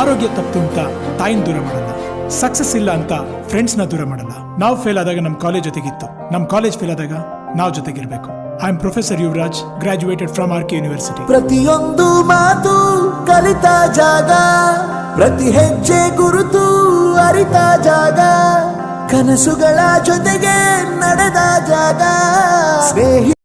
ಆರೋಗ್ಯ ತಪ್ಪು ಅಂತ ತಾಯಿನ ದೂರ ಮಾಡಲ್ಲ. ಸಕ್ಸಸ್ ಇಲ್ಲ ಅಂತ ಫ್ರೆಂಡ್ಸ್ನ ದೂರ ಮಾಡಲ್ಲ. ನಾವು ಫೇಲ್ ಆದಾಗ ನಮ್ಮ ಕಾಲೇಜ್ ಜೊತೆಗಿತ್ತು. ನಮ್ಮ ಕಾಲೇಜ್ ಫೇಲ್ ಆದಾಗ ನಾವು ಜೊತೆಗಿರ್ಬೇಕು. I am professor Yuvaraj graduated from R K university ಪ್ರತಿಯೊಂದು ಮಾತು ಕಲಿತ ಜಾಗ, ಪ್ರತಿ ಹೆಜ್ಜೆ ಗುರುತು ಅರಿತ ಜಾಗ, ಕನಸುಗಳ ಜೊತೆಗೆ ನಡೆದ ಜಾಗ. ಸ್ನೇಹಿ